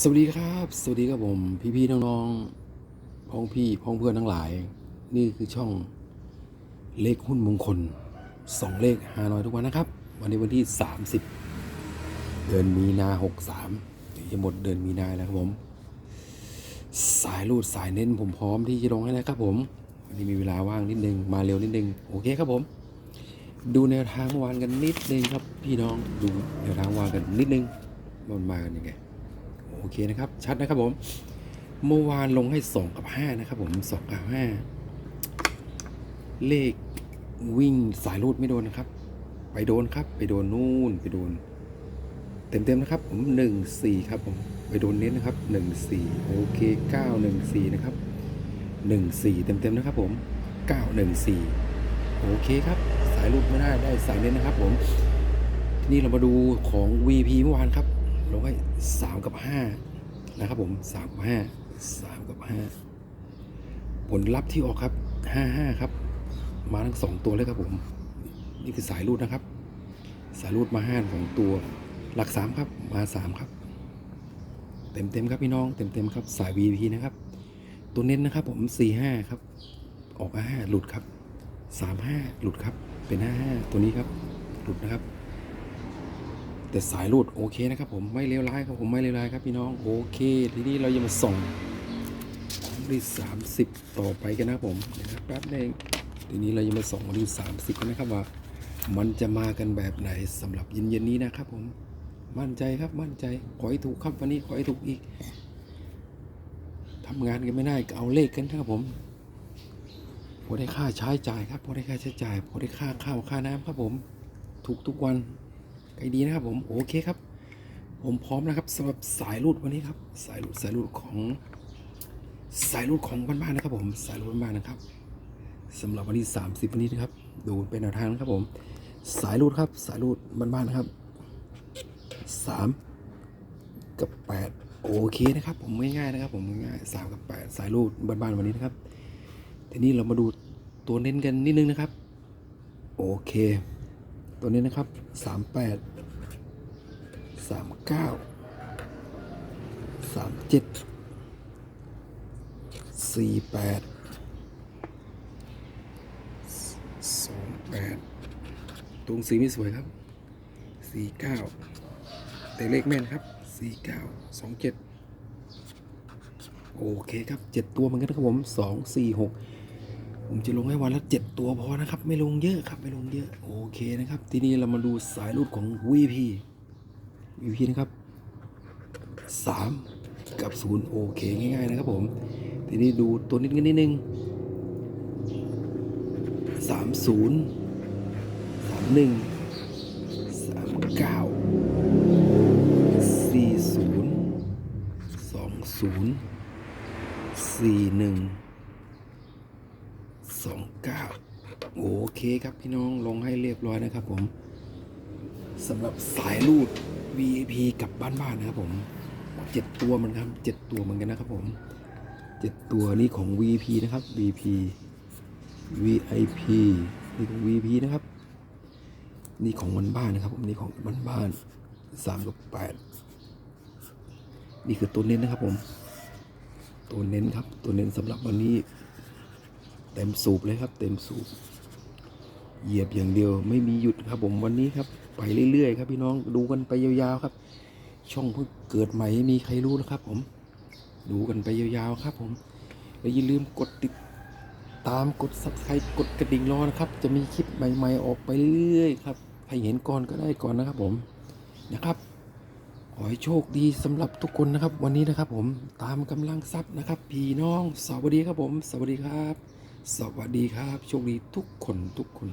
สวัสดีครับ สวัสดีครับผม พี่ๆน้องๆพ้องพี่พ้องเพื่อนทั้งหลาย นี่คือช่องเลขหุ้นมงคลสองเลขฮานอยทุกวันนะครับ วันนี้วันที่ 30 เดือนมีนา63จะหมดเดือนมีนาแล้วครับผม สายรูดสายเน้นผมพร้อมที่จะลงให้แล้วครับผมวันนี้มีเวลาว่างนิดนึงมาเร็วนิดนึงโอเคครับผม ดูแนวทางวานกันนิดนึงครับพี่น้องดูแนวทางวานกันนิดนึงมันมากันยังไง โอเคนะครับ ชัดนะครับผม เมื่อวานลงให้ 2 กับ 5 นะครับผม 2 กับ 5 เลขวิ่งสายรูดไม่โดนนะครับ ไปโดนครับ ไปโดนนู่น ไปโดน เต็มๆนะครับ ผม 1 4 ครับผม ไปโดนเน้นนะครับ 1 4 โอเค 9 1 4 นะครับ 1 4 เต็มๆนะครับผม 9 1 4 โอเคครับ สายรูดไม่ได้ได้สายเน้นนะครับผมทีนี้เรามาดูของ VP เมื่อวานครับ ลงให้สามกับห้านะครับผมสามกับห้าสามกับห้าผลลัพธ์ที่ออกครับห้าห้าครับ มาทั้งสองตัวเลยครับผม นี่คือสายรูดนะครับ สายรูดมาห้าสองตัว หลักสามครับมาสามครับ เต็มเต็มครับพี่น้องเต็มเต็มครับสาย VP นะครับ ตัวเน้นนะครับผมสี่ห้าครับ ออกห้าหลุดครับสามห้าหลุดครับเป็นห้าห้าตัวนี้ครับ หลุดนะครับ แต่สายรูดโอเคนะครับผมไม่เลวร้ายครับผมไม่เลวร้ายครับพี่น้องโอเค ทีนี้เราจะมาส่องที่สามสิบต่อไปกันนะผมเดียวนะแป๊บนึงทีนี้เราจะมาส่องรีสามสิบกันนะครับว่า มันจะมากันแบบไหนสำหรับเย็นๆนี้นะครับผมมั่นใจครับมั่นใจขอให้ถูกครับวันนี้ขอให้ถูกอีกทำงานกันไม่ได้ก็เอาเลขกันนะครับผมพอได้ค่าใช้จ่ายครับพอได้ค่าใช้จ่ายพอได้ค่าข้าวค่าน้ำครับผม ถูกทุกวัน ไอดีนะครับผมโอเคครับ ผมพร้อมนะครับสำหรับสายรูดวันนี้ครับ สายรูดสายรูดของสายรูดของบ้านๆนะครับ ผมสายรูดบ้านๆนะครับสำหรับวันที่ 30 วันนี้นะครับ ดูเป็นแนวทางนะครับผม สายรูดครับ สายรูดบ้านๆนะครับสามกับแปดโอเคนะครับ ผมง่ายๆนะครับ ผมง่ายๆสามกับแปดสายรูดบ้านๆวันนี้นะครับ ทีนี้เรามาดูตัวเน้นกันนิดนึงนะครับ โอเค ตัวนี้นะครับสามแปดสามเก้าสามเจ็ดสี่แปดสองแปดตรงสีไม่สวยครับสี่เก้าแต่เลขแม่นครับสี่เก้าสองเจ็ดโอเคครับเจ็ดตัวเหมือนกันนะครับผมสองสี่หก ผมจะลงให้วันละเจ็ดตัวพอนะครับ ไม่ลงเยอะครับ ไม่ลงเยอะ โอเคนะครับ ทีนี้เรามาดูสายรูดของ VP VP นะครับสามกับศูนย์โอเคง่ายๆนะครับผม ทีนี้ดูตัวนิดกันนิดนึงสามศูนย์สามหนึ่งสามเก้าสี่ศูนย์สองศูนย์สี่หนึ่ง สองเก้าโอเคครับพี่น้องลงให้เรียบร้อยนะครับผมสำหรับสายรูด VIP กับบ้านๆนะครับผมเจ็ดตัวเหมันครับเจ็ดตัวเหมือนกันนะครับผมเจ็ดตัวนี้ของ VIP นะครับ VIP VIP นี่ของ VIP นะครับ นี่ของวันบ้านนะครับผมนี่ของบ้านบ้านสามกับแปดนี่คือตัวเน้นนะครับผม ตัวเน้นครับ ตัวเน้นสำหรับวันนี้ เต็มสูบเลยครับ เต็มสูบเหยียบอย่างเดียวไม่มีหยุดครับผมวันนี้ครับ ไปเรื่อยๆครับพี่น้องดูกันไปยาวๆครับ ช่องเพิ่งเกิดใหม่มีใครรู้นะครับ ผม ดูกันไปยาวๆครับ ผมและอย่าลืมกดติดตามกด subscribe กดกระดิ่งรอนะครับ จะมีคลิปใหม่ๆออกไปเรื่อยๆครับใครเห็นก่อนก็ได้ก่อนนะครับ ผมนะครับขอให้โชคดีสำหรับทุกคนนะครับ วันนี้นะครับ ผมตามกำลังทรัพย์นะครับพี่น้องสวัสดีครับผม สวัสดีครับ สวัสดีครับโชคดีทุกคนทุกคน